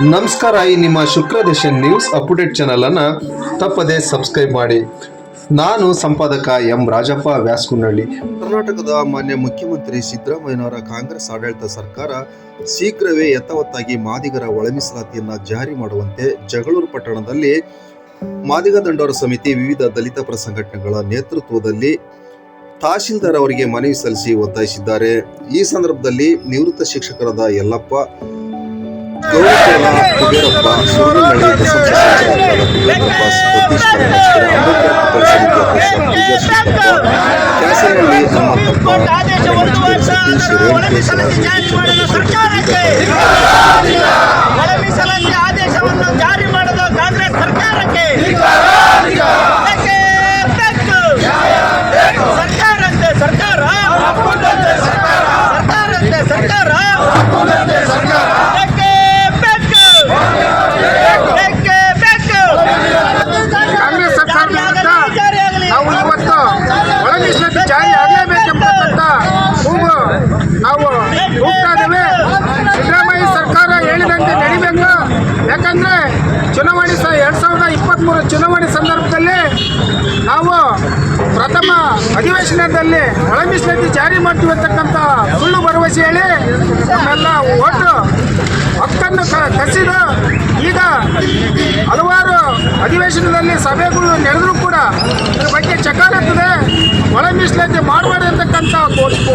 ನಮಸ್ಕಾರ ಈ ನಿಮ್ಮ ಶುಕ್ರದೇಶನ್ ನ್ಯೂಸ್ ಅಪ್ಡೇಟ್ ಚಾನಲ್ ಅನ್ನ ತಪ್ಪದೆ ಸಬ್ಸ್ಕ್ರೈಬ್ ಮಾಡಿ. ನಾನು ಸಂಪಾದಕ ಎಂ ರಾಜಪ್ಪ ವ್ಯಾಸ್ಕುನಹಳ್ಳಿ ಕರ್ನಾಟಕದ ಮಾನ್ಯ ಮುಖ್ಯಮಂತ್ರಿ ಸಿದ್ದರಾಮಯ್ಯನವರ ಕಾಂಗ್ರೆಸ್ ಆಡಳಿತ ಸರ್ಕಾರ ಶೀಘ್ರವೇ ಯಥಾವತ್ತಾಗಿ ಮಾದಿಗರ ಒಳ ಮೀಸಲಾತಿಯನ್ನ ಜಾರಿ ಮಾಡುವಂತೆ ಜಗಳೂರು ಪಟ್ಟಣದಲ್ಲಿ ಮಾದಿಗ ದಂಡೋರ ಸಮಿತಿ ವಿವಿಧ ದಲಿತ ಪರ ಸಂಘಟನೆಗಳ ನೇತೃತ್ವದಲ್ಲಿ ತಹಶೀಲ್ದಾರ್ ಅವರಿಗೆ ಮನವಿ ಸಲ್ಲಿಸಿ ಒತ್ತಾಯಿಸಿದ್ದಾರೆ. ಈ ಸಂದರ್ಭದಲ್ಲಿ ನಿವೃತ್ತ ಶಿಕ್ಷಕರಾದ ಯಲ್ಲಪ್ಪ ಗೌರವ ಕುಬೇರಪ್ಪ ಶಿವನಹಳ್ಳಿ ದಸಂಸ ಸಂಚಾಲಕರಾದ ಸತೀಶ್ ಪರಮೇಶ್ವರ ಅಂಬೇಡ್ಕರ್ ಮಕ್ಕಳ ಸಮಿತಿ ಅಧ್ಯಕ್ಷ ಪೂಜಾ ಶ್ರೀಕಂಠ ಕ್ಯಾಸನಹಳ್ಳಿ ನಮ್ಮತ್ತಪ್ಪ ಸತೀಶ್ ರೇಣುಕೇಶ್ವರ ಸರ್ಕಾರಕ್ಕೆ ಒಳ ಮೀಸಲಾತಿ ಆದೇಶವನ್ನು ಜಾರಿ ಮಾಡದ ಕಾಂಗ್ರೆಸ್ ಸರ್ಕಾರಕ್ಕೆ ಬೇಕೇ ಬೇಕು. ಸರ್ಕಾರಂತೆ ಸರ್ಕಾರ ಸರ್ಕಾರಂತೆ ಸರ್ಕಾರ ಬೇಕೇ ಬೇಕು. ಬೇಕೇ ಬೇಕು. ಕಾಂಗ್ರೆಸ್ ಸರ್ಕಾರ ವಿರುದ್ಧ ಜಾರಿಯಾಗಲಿ. ನಾವು ಇವತ್ತು ಒಳ ಮೀಸಲಾತಿ ಜಾರಿ ಆಗಲೇಬೇಕೆಂಬತಕ್ಕ ಕೂಗು ನಾವು ಕೂಗ್ತಾ ಇದ್ದೇವೆ ಸಿದ್ದರಾಮಯ್ಯ ಸರ್ಕಾರ ಹೇಳಿದಂತೆ ನಡಿಬೇಕು ಯಾಕಂದ್ರೆ ಚುನಾವಣೆ ಸ ಎರಡ್ ಸಾವಿರದ ಇಪ್ಪತ್ತ್ಮೂರು ಚುನಾವಣೆ ಸಂದರ್ಭದಲ್ಲಿ ನಾವು ಪ್ರಥಮ ಅಧಿವೇಶನದಲ್ಲಿ ಒಳ ಜಾರಿ ಮಾಡ್ತೀವಿ ಅಂತಕ್ಕಂಥ ಸುಳ್ಳು ಭರವಸೆ ಹೇಳಿ ನಮ್ಮೆಲ್ಲ ಓಟು ಹಕ್ಕನ್ನು ಕಸಿದು ಈಗ ಹಲವಾರು ಅಧಿವೇಶನದಲ್ಲಿ ಸಭೆಗಳು ನಡೆದರೂ ಕೂಡ ಇದ್ರ ಬಗ್ಗೆ ಚಕಾರತ್ತದೆ ಮೀಸಲಾತಿ ಮಾಡಬಾರ್ದು ಅಂತಕ್ಕಂಥ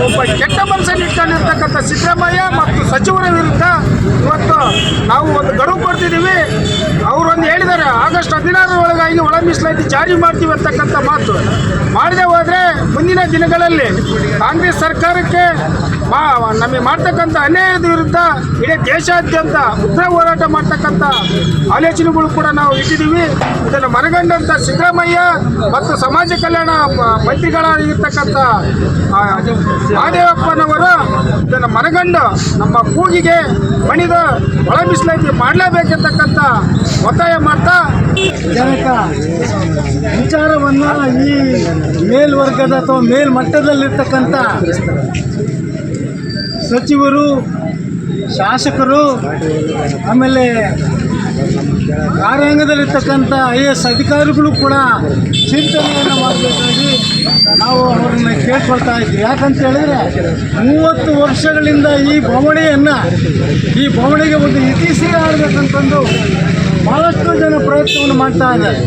ಒಬ್ಬ ಕೆಟ್ಟ ಮನಸ್ಸನ್ನು ಇಟ್ಕೊಂಡಿರ್ತಕ್ಕಂಥ ಸಿದ್ದರಾಮಯ್ಯ ಮತ್ತು ಸಚಿವರ ವಿರುದ್ಧ ಇವತ್ತು ನಾವು ಒಂದು ಗಡುವು ಕೊಡ್ತಿದ್ದೀವಿ. ಅವರೊಂದು ಹೇಳಿದ್ದಾರೆ ಆಗಸ್ಟ್ ಹದಿನಾರರ ಒಳಗಾಗಿ ಒಳ ಮೀಸಲಾತಿ ಜಾರಿ ಮಾಡ್ತೀವಿ ಅಂತಕ್ಕಂಥ ಮಾತು. ಮಾಡದೆ ಹೋದರೆ ಮುಂದಿನ ದಿನಗಳಲ್ಲಿ ಕಾಂಗ್ರೆಸ್ ಸರ್ಕಾರಕ್ಕೆ ಮಾ, ನಮಗೆ ಮಾಡ್ತಕ್ಕಂಥ ಅನ್ಯಾಯದ ವಿರುದ್ಧ ಇಡೀ ದೇಶಾದ್ಯಂತ ಉಗ್ರ ಹೋರಾಟ ಮಾಡ್ತಕ್ಕಂಥ ಆಲೋಚನೆಗಳು ಕೂಡ ನಾವು ಇಟ್ಟಿದ್ದೀವಿ. ಇದನ್ನು ಮನಗಂಡಂಥ ಸಿದ್ದರಾಮಯ್ಯ ಮತ್ತು ಸಮಾಜ ಕಲ್ಯಾಣ ಮಂತ್ರಿಗಳಾಗಿರ್ತಕ್ಕಂಥ ಮಹದೇವಪ್ಪನವರು ಇದನ್ನು ಮನಗಂಡು ನಮ್ಮ ಕೂಗಿಗೆ ಮಣಿದ ಒಳ ಮೀಸಲಾತಿ ಮಾಡಲೇಬೇಕಿರ್ತಕ್ಕಂಥ ಒತ್ತಾಯ ಮಾಡ್ತಾ ಜನಕ, ವಿಚಾರವನ್ನು ಈ ಮೇಲ್ವರ್ಗದ ಅಥವಾ ಮೇಲ್ಮಟ್ಟದಲ್ಲಿರ್ತಕ್ಕಂಥ ಸಚಿವರು, ಶಾಸಕರು, ಆಮೇಲೆ ಕಾರ್ಯಾಂಗದಲ್ಲಿರ್ತಕ್ಕಂಥ ಐ ಎ ಎಸ್ ಅಧಿಕಾರಿಗಳು ಕೂಡ ಚಿಂತನೆಯನ್ನು ಮಾಡಬೇಕಾಗಿ ನಾವು ಅವರನ್ನು ಕೇಳ್ಕೊಳ್ತಾ ಇದ್ವಿ. ಯಾಕಂತ ಹೇಳಿದ್ರೆ ಮೂವತ್ತು ವರ್ಷಗಳಿಂದ ಈ ಬವಣೆಯನ್ನು, ಈ ಬವಣೆಗೆ ಒಂದು ಇತಿಶ್ರೀ ಆಡಬೇಕಂತಂದು ಬಹಳಷ್ಟು ಜನ ಪ್ರಯತ್ನವನ್ನು ಮಾಡ್ತಾ ಇದ್ದಾರೆ.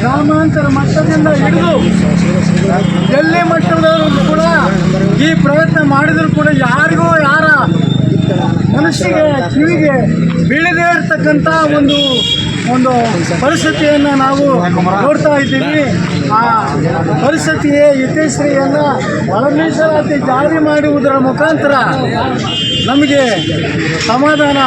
ಗ್ರಾಮಾಂತರ ಮಟ್ಟದಿಂದ ಹಿಡಿದು ಡೆಲ್ಲಿ ಮಟ್ಟದವರು ಕೂಡ ಈ ಪ್ರಯತ್ನ ಮಾಡಿದ್ರು ಕೂಡ ಯಾರಿಗೂ ಯಾರ ಮನಸ್ಸಿಗೆ, ಕಿವಿಗೆ ಬೀಳದೇ ಇರತಕ್ಕಂಥ ಒಂದು ಒಂದು ಪರಿಸ್ಥಿತಿಯನ್ನು ನಾವು ನೋಡ್ತಾ ಇದ್ದೀವಿ. ಆ ಪರಿಸ್ಥಿತಿಯೇ ಇತಿಶ್ರೀಯನ್ನು ಒಳ ಜಾರಿ ಮಾಡುವುದರ ಮುಖಾಂತರ ನಮಗೆ ಸಮಾಧಾನ